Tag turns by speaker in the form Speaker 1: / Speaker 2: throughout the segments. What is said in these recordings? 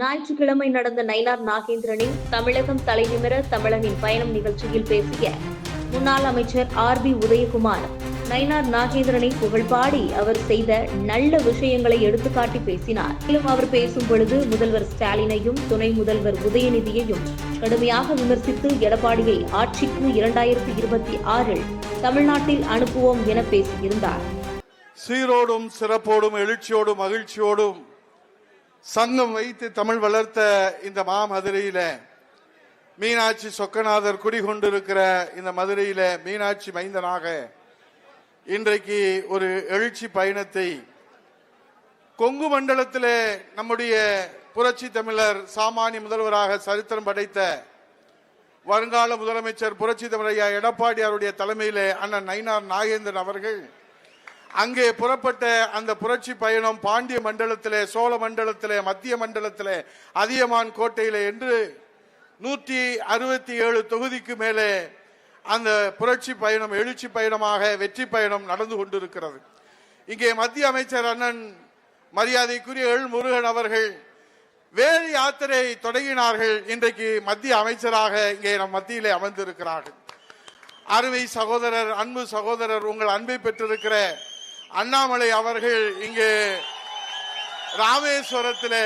Speaker 1: ஞாயிற்றுக்கிழமை நடந்த நயினார் நாகேந்திரனின் தமிழகம் தலைநிமிர தமிழனின் பயணம் நிகழ்ச்சியில் பேசிய முன்னாள் அமைச்சர் ஆர் பி உதயகுமார் நயினார் நாகேந்திரனை புகழ்பாடி அவர் செய்த நல்ல விஷயங்களை எடுத்துக்காட்டி பேசினார். மேலும் அவர் பேசும் பொழுது முதல்வர் ஸ்டாலினையும் துணை முதல்வர் உதயநிதியையும் கடுமையாக விமர்சித்து எடப்பாடியை ஆட்சிக்கு இரண்டாயிரத்தி இருபத்தி ஆறில் தமிழ்நாட்டில் அனுப்புவோம் என பேசியிருந்தார்.
Speaker 2: சீரோடும் சிறப்போடும் எழுச்சியோடும் மகிழ்ச்சியோடும் சங்கம் வைத்து தமிழ் வளர்த்த இந்த மாமதுரையில மீனாட்சி சொக்கநாதர் குடிகொண்டிருக்கிற இந்த மதுரையில மீனாட்சி மைந்தனாக இன்றைக்கு ஒரு எழுச்சி பயணத்தை கொங்கு மண்டலத்தில் நம்முடைய புரட்சி தமிழர் சாமானிய முதல்வராக சரித்திரம் படைத்த வருங்கால முதலமைச்சர் புரட்சி தமிழர் எடப்பாடி எடப்பாடியாருடைய தலைமையிலே அண்ணன் நயினார் நாகேந்திரன் அவர்கள் அங்கே புறப்பட்ட அந்த புரட்சி பயணம் பாண்டிய மண்டலத்திலே சோழ மண்டலத்திலே மத்திய மண்டலத்திலே அதியமான் கோட்டையிலே என்று நூற்றி அறுபத்தி ஏழு தொகுதிக்கு மேலே அந்த புரட்சி பயணம் எழுச்சி பயணமாக வெற்றி பயணம் நடந்து கொண்டிருக்கிறது. இங்கே மத்திய அமைச்சர் அண்ணன் மரியாதைக்குரிய எள் முருகன் அவர்கள் வேல் யாத்திரை தொடங்கினார்கள். இன்றைக்கு மத்திய அமைச்சராக இங்கே நம் மத்தியிலே அமர்ந்திருக்கிறார்கள். அருமை சகோதரர் அன்பு சகோதரர் உங்கள் அன்பை பெற்றிருக்கிற அண்ணாமலை அவர்கள் இங்கே ராமேஸ்வரத்தில்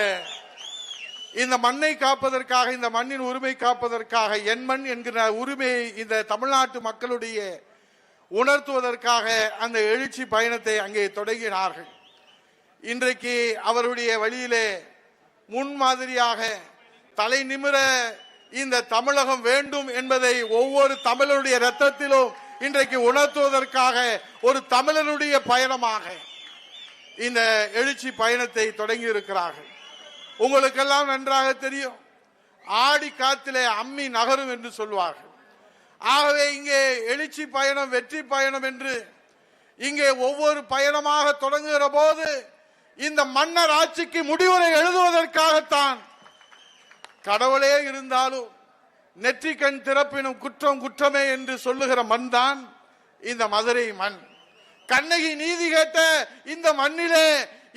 Speaker 2: இந்த மண்ணை காப்பதற்காக இந்த மண்ணின் உரிமை காப்பதற்காக என் மண் என்கிற உரிமையை இந்த தமிழ்நாட்டு மக்களுடைய உணர்த்துவதற்காக அந்த எழுச்சி பயணத்தை அங்கே தொடங்கினார்கள். இன்றைக்கு அவருடைய வழியிலே முன்மாதிரியாக தலை நிமிர இந்த தமிழகம் வேண்டும் என்பதை ஒவ்வொரு தமிழருடைய ரத்தத்திலும் இன்றைக்கு உணர்த்துவதற்காக ஒரு தமிழனுடைய பயணமாக இந்த எழுச்சி பயணத்தை தொடங்கி இருக்கிறார்கள் உங்களுக்கெல்லாம் நன்றாக தெரியும். ஆடி காத்திலே அம்மி நகரும் என்று சொல்வார்கள். ஆகவே இங்கே எழுச்சி பயணம் வெற்றி பயணம் என்று இங்கே ஒவ்வொரு பயணமாக தொடங்குகிற போது இந்த மன்னர் ஆட்சிக்கு முடிவுரை எழுதுவதற்காகத்தான் கடவுளே இருந்தாலும் நெற்றிக்கண் திறப்பினும் குற்றம் குற்றமே என்று சொல்லுகிற மண் தான் இந்த மதுரை மண். கண்ணகி நீதி கேட்ட இந்த மண்ணிலே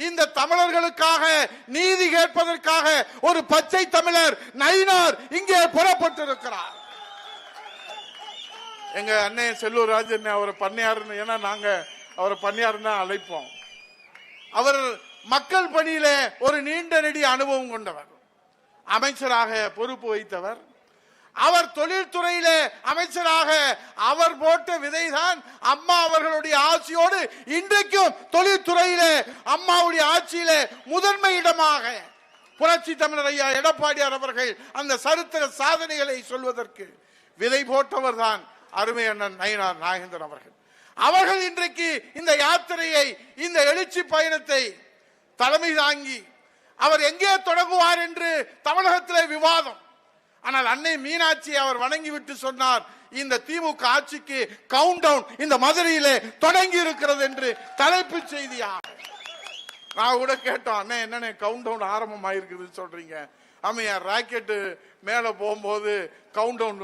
Speaker 2: இந்த தமிழர்களுக்காக நீதி கேட்பதற்காக ஒரு பச்சை தமிழர் நயினார் இங்கே புறப்பட்டிருக்கிறார். எங்க அண்ணன் செல்லூர் ராஜன் அவர் பண்ணையாருன்னு ஏன்னா நாங்க அவரை பண்ணையாருன்னு தான் அழைப்போம். அவர் மக்கள் பணியில ஒரு நீண்ட நெடிய அனுபவம் கொண்டவர். அமைச்சராக பொறுப்பு வைத்தவர் அவர் தொழில்துறையிலே அமைச்சராக அவர் போட்ட விதைதான் அம்மா அவர்களுடைய ஆட்சியோடு இன்றைக்கும் தொழில்துறையில அம்மாவுடைய ஆட்சியில முதன்மை இடமாக. புரட்சி தமிழர் ஐயா எடப்பாடியார் அவர்கள் அந்த சரித்திர சாதனைகளை சொல்வதற்கு விதை போட்டவர் தான் அருமை அண்ணன் நயினார் நாகேந்திரன் அவர்கள். அவர்கள் இன்றைக்கு இந்த யாத்திரையை இந்த எழுச்சி பயணத்தை தலைமை தாங்கி அவர் எங்கே தொடங்குவார் என்று தமிழகத்திலே விவாதம். ஆனால் அன்னை மீனாட்சி அவர் வணங்கிவிட்டு சொன்னார் இந்த திமுக ஆட்சிக்கு கவுண்ட் டவுன் இந்த மதுரையிலே தொடங்கி இருக்கிறது என்று தலைப்புச் செய்தியா நான் கூட கேட்டோம் அண்ணே என்னண்ணே கவுண்ட் டவுன் ஆரம்பம் ஆயிருக்குதுன்னு சொல்றீங்க. அம்மையா ராக்கெட்டு மேலே போகும்போது கவுண்ட் டவுன்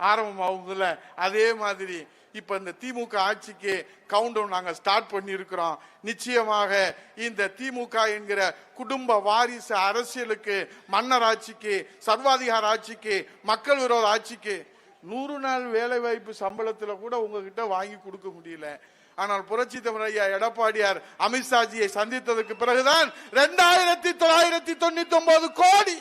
Speaker 2: ஆரம்பம் ஆகுதுல்ல அதே மாதிரி இப்ப இந்த திமுக ஆட்சிக்கு கவுண்ட் டவுன் நாங்க ஸ்டார்ட் பண்ணி இருக்கிறோம் நிச்சயமாக இந்த திமுக என்கிற குடும்ப வாரிசு அரசியலுக்கு மன்னர் ஆட்சிக்கு சர்வாதிகார ஆட்சிக்கு மக்கள் விரோத ஆட்சிக்கு நூறு நாள் வேலைவாய்ப்பு சம்பளத்தில் சம்பளத்துல கூட உங்ககிட்ட வாங்கி கொடுக்க முடியல. ஆனால் புரட்சி தமிழையா ஐயா எடப்பாடியார் அமித்ஷாஜியை சந்தித்ததற்கு பிறகுதான் ரெண்டாயிரத்தி தொள்ளாயிரத்தி தொண்ணூத்தி ஒன்பது கோடி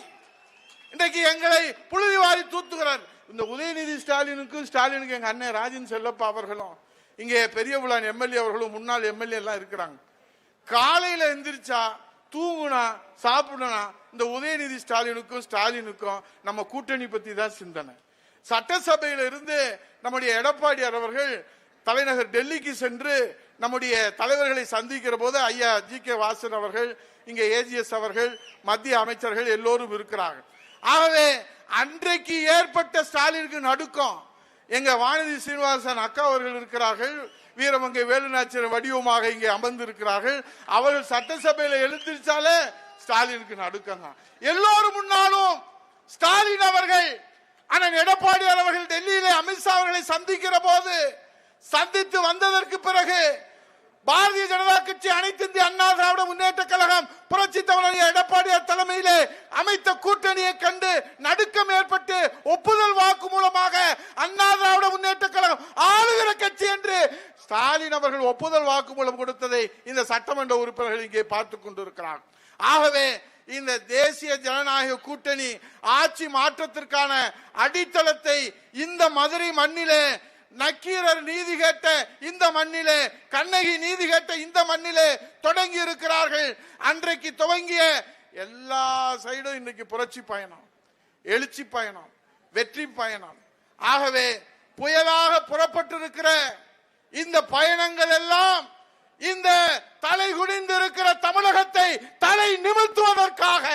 Speaker 2: இன்றைக்கு எங்களை புழுதி வாரி தூத்துகிறார். இந்த உதயநிதி ஸ்டாலினுக்கும் ஸ்டாலினுக்கு எங்கள் அண்ணன் ராஜன் செல்லப்பா அவர்களும் இங்கே பெரிய புலான் எம்எல்ஏ அவர்களும் முன்னாள் எம்எல்ஏ எல்லாம் இருக்கிறாங்க. காலையில் எந்திரிச்சா தூங்குனா சாப்பிடனா இந்த உதயநிதி ஸ்டாலினுக்கும் ஸ்டாலினுக்கும் நம்ம கூட்டணி பற்றி தான் சிந்தனை. சட்டசபையில இருந்து நம்முடைய எடப்பாடியார் அவர்கள் தலைநகர் டெல்லிக்கு சென்று நம்முடைய தலைவர்களை சந்திக்கிற போது ஐயா ஜி கே வாசன் அவர்கள் இங்கே ஏஜிஎஸ் அவர்கள் மத்திய அமைச்சர்கள் எல்லோரும் இருக்கிறார்கள் ஆகவே அன்றைக்கு ஏற்பட்ட ஸ்டாலினுக்கு நடுக்கம். எங்க வானதி சீனிவாசன் அக்கா அவர்கள் இருக்கிறார்கள். வீரமங்கை வேலுநாச்சியர் வடிவமாக இங்கே அமர்ந்திருக்கிறார்கள். அவர்கள் சட்டசபையில எழுந்திருச்சாலே ஸ்டாலினுக்கு நடுக்கம் தான் எல்லோரும் முன்னாலும் ஸ்டாலின் அவர்கள் அண்ணன் எடப்பாடியார் அவர்கள் டெல்லியிலே அமித்ஷா அவர்களை சந்திக்கிற போது சந்தித்து வந்ததற்கு பிறகு பாரதிய ஜனதா கட்சி அனைத்து இந்திய அண்ணா திராவிட முன்னேற்ற கழகம் புரட்சி தமிழர் எடப்பாடியார் தலைமையிலே அமைத்த கூட்டணியை கண்டு நடுக்கம் ஏற்பட்டு ஒப்புதல் வாக்கு மூலமாக அண்ணா திராவிட முன்னேற்ற கழகம் ஆளுகிற கட்சி என்று ஸ்டாலின் அவர்கள் ஒப்புதல் வாக்கு மூலம் கொடுத்ததை இந்த சட்டமன்ற உறுப்பினர்கள் இங்கே பார்த்து கொண்டிருக்கிறார். ஆகவே இந்த தேசிய ஜனநாயக கூட்டணி ஆட்சி மாற்றத்திற்கான அடித்தளத்தை இந்த மதுரை மண்ணிலே நக்கீரர் நீதி கேட்ட இந்த மண்ணிலே கண்ணகி நீதி கேட்ட இந்த மண்ணிலே தொடங்கி இருக்கிறார்கள். அன்றைக்கு துவங்கிய எல்லா சைடும் இன்னைக்கு புரட்சி பயணம் எழுச்சி பயணம் வெற்றி பயணம். ஆகவே புயலாக புறப்பட்டிருக்கிற இந்த பயணங்கள் எல்லாம் இந்த தலை குடிந்திருக்கிற தமிழகத்தை தலை நிமித்துவதற்காக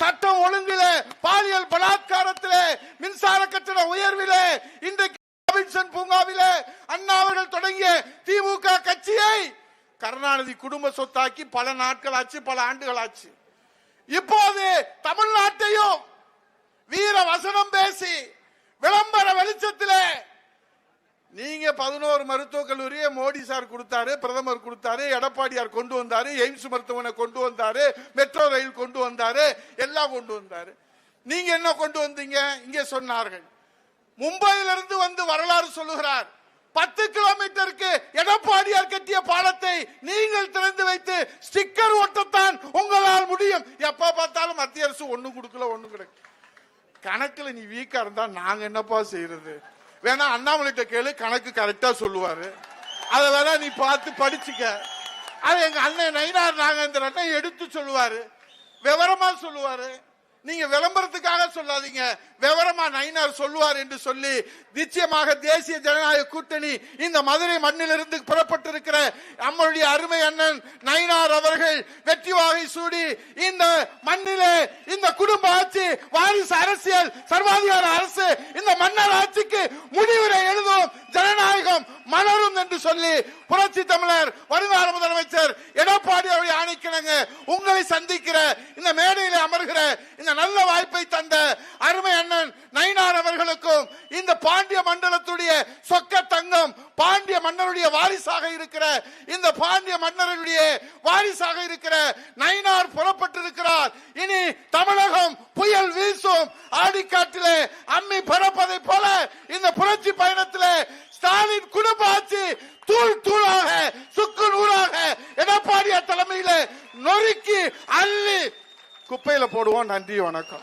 Speaker 2: சட்டம் ஒழுங்கிலே பாலியல் பலாத்காரத்திலே மின்சார கட்டண உயர்விலே இன்றைக்கு ராபின்சன் பூங்காவிலே அண்ணா அவர்கள் தொடங்கிய திமுக கட்சியை கருணாநிதி குடும்ப சொத்தாக்கி பல நாட்கள் ஆச்சு பல ஆண்டுகள் ஆச்சு இப்போது தமிழ்நாட்டையும் வீர வசனம் பேசி விளம்பர வெளிச்சத்திலே நீங்க பதினோரு மருத்துவக் கல்லூரியை மோடி சார் கொடுத்தாரு பிரதமர் கொடுத்தாரு எடப்பாடியார் கொண்டு வந்தாரு எய்ம்ஸ் மருத்துவமனை கொண்டு வந்தாரு மெட்ரோ ரயில் கொண்டு வந்தாரு எல்லாம் கொண்டு வந்தாரு. நீங்க என்ன கொண்டு வந்தீங்க? இங்கே சொன்னார்கள். மும்பையிலிருந்து வந்து வரலாறு சொல்லுகிறார். பத்து கிலோமீட்டருக்கு எடப்பாடியார் கட்டிய பாலத்தை நீங்கள் திறந்து வைத்து ஸ்டிக்கர் ஒட்டத்தான் உங்களால் முடியும். எப்ப பார்த்தாலும் மத்திய அரசு ஒண்ணு கொடுக்கல ஒண்ணு கிடைக்கும் கணக்குல நீ வீக்கா இருந்தா நாங்க என்னப்பா செய்யறது? வேணா அண்ணாமலைட்ட கேளு கணக்கு கரெக்டா சொல்லுவாரு. அதை வேணா நீ பார்த்து படிச்சுக்க. அது எங்க அண்ணன் நயினார் நாகேந்திரன் எடுத்து சொல்லுவாரு. விவரமா சொல்லுவாரு. நீங்க விளம்பரத்துக்காக சொல்லாதீங்க. விவரமா நயினார் சொல்லுவார் என்று சொல்லி நிச்சயமாக தேசிய ஜனநாயக கூட்டணி இந்த மதுரை மண்ணிலிருந்து புறப்பட்டிருக்கிற நம்மளுடைய அருமை அண்ணன் நயினார் அவர்கள் வெற்றி வாகை சூடி இந்த மண்ணிலே இந்த குடும்ப ஆட்சி வாரிசு அரசியல் சர்வாதிகார அரசு இந்த மன்னர் ஆட்சிக்கு முடிவுரை எழுதும் ஜனநாயகம் மலரும் என்று சொல்லி புரட்சி தமிழர் வருங்கால முதலமைச்சர் எடப்பாடி அவருடைய ஆணைக்கிணங்க உங்களை சந்திக்கிற இந்த மேடையில் அமர்கிற இந்த நல்ல வாய்ப்பை தந்த அருமை அண்ணன் நயினார் அவர்களுக்கும் இந்த பாண்டிய மண்டலத்துடைய சொக்க தங்கம் பாண்டிய மன்னருடைய வாரிசாக இருக்கிற இந்த பாண்டிய மன்னருடைய வாரிசாக இருக்கிற நயினார் புறப்பட்டிருக்கிறார். இனி தமிழகம் புயல் வீசும் ஆடிக்காட்டிலே அம்மி பறப்பதை போல இந்த புரட்சி பயணத்திலே ஸ்டாலின் குடும்ப ஆட்சி தூள் தூளாக சுக்கு நூறாக எடப்பாடியார் தலைமையில நொறுக்கி அள்ளி குப்பையில போடுவோம். நன்றி வணக்கம்.